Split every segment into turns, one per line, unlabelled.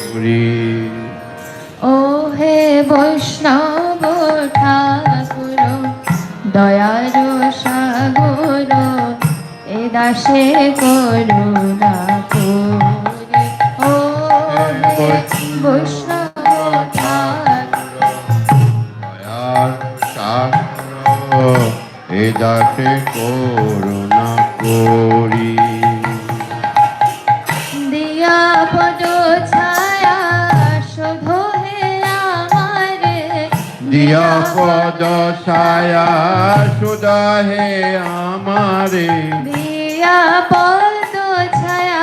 করি
ও হে বৈষ্ণব ঠাকুর দয়ার সাগর এ দাসে করুণা করে। ও হে বৈষ্ণব ঠাকুর
এ দাসে করুণা করি।
পদ ছায়া
সুদা হে আমারে।
দিয়া পদ ছায়া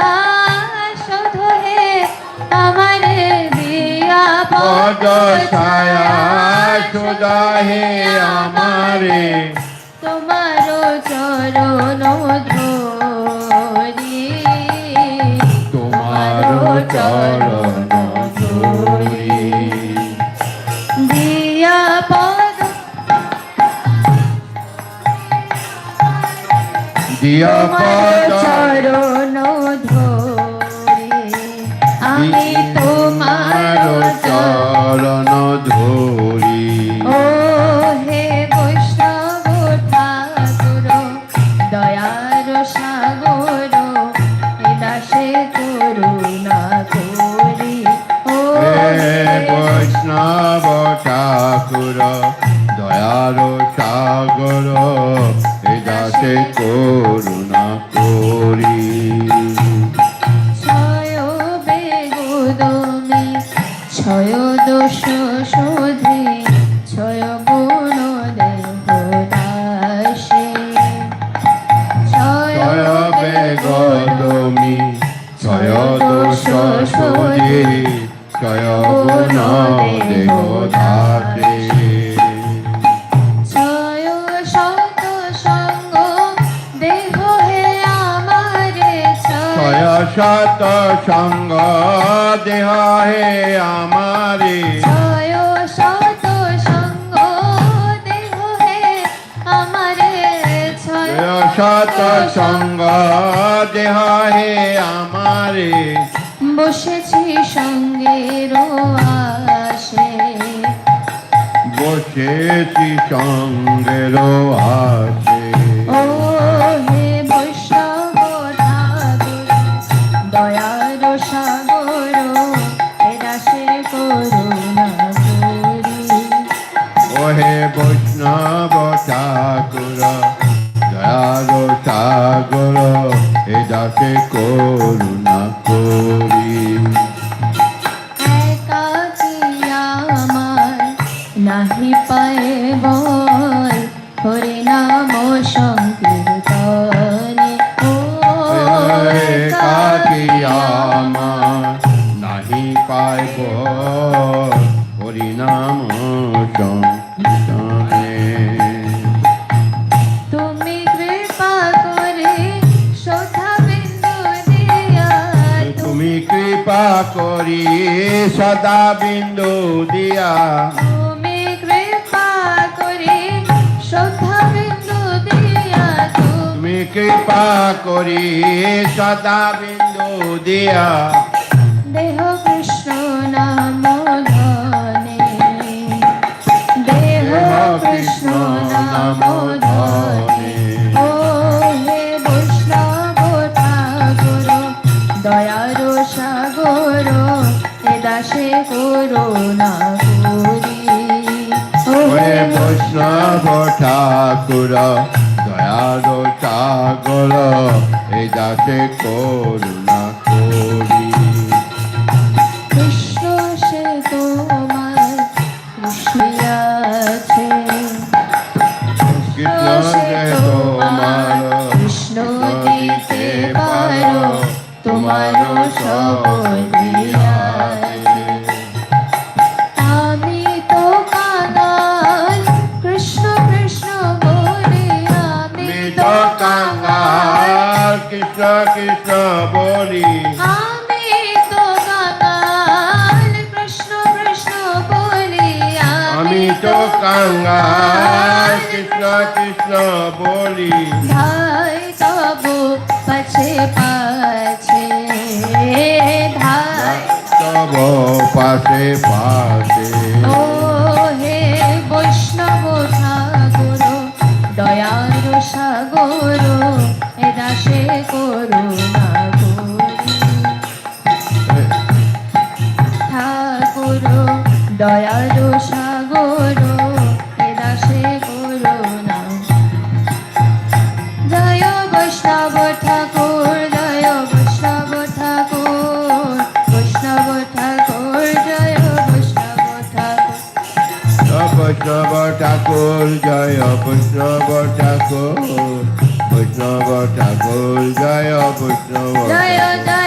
শোধ হে আমারে। দিয়া
পদ ছায়া সুদা হে আমারে।
তোমার চরণ ধরি।
তোমার চরণ
দিয়া চরণ ধরি আমি তোমার চরণ
ধরি।
ও হে বৈষ্ণব ঠাকুর দয়ার সাগর দাসে করুণা করি। ও
হে বৈষ্ণব ঠাকুর দয়ার সাগর দাসে
ছয় বেগুদমি ছয় দোষ শোধে, ছয় গুণ দেহদাসে ছয়
বেগদমি ছয় দোষ সোজে ছয় গুণ দেহ
ছয় সঙ্গ দেহ হে আমারে।
শত সঙ্গ দেহ হে আমারে
সঙ্গ দেহ হে আমারে। বসেছি সঙ্গের আসে
বসেছি সঙ্গের আসে
বৈষ্ণব ঠাকুর
দয়াল সাগর এ দাসে করুণা করি।
নাহি পায়ে বল হরে নাম সংকীর্তনে। ও
কাকি আমার নাহি পাইব হরিনাম
করি
সদা বিন্দু দিয়া।
তুমি কৃপা করি বিন্দু দিয়া তুমি
কৃপা করি সদা বিন্দু দিয়া।
করুণা করি
বৈষ্ণব ঠাকুর দয়ার সাগর এই দাসে করুণা করি
কৃষ্ণ সে তোমার কৃষ্ণ
তোমার
কৃষ্ণ দিতে পারো তোমার সব। কৃষ্ণ কৃষ্ণ বলি। আমি তো কাঙাল
কৃষ্ণ কৃষ্ণ বলি
আমি তো
কাঙ্গাল কৃষ্ণ কৃষ্ণ বলি।
ধাই তবু পছে পাছে ধাই
বৈষ্ণব পাশে পাশে
বৈষ্ণব ঠাকুর জয় বৈষ্ণব ঠাকুর বৈষ্ণব ঠাকুর জয় বৈষ্ণব ঠাকুর।
বৈষ্ণব ঠাকুর জয় জয়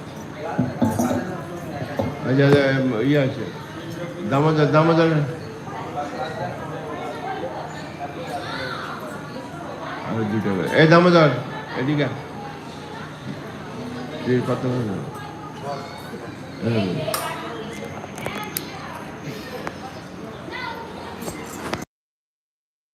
ইয়ে আছে। দামোদর দামোদর। আর দুটো। এই দামোদর এদিকে কত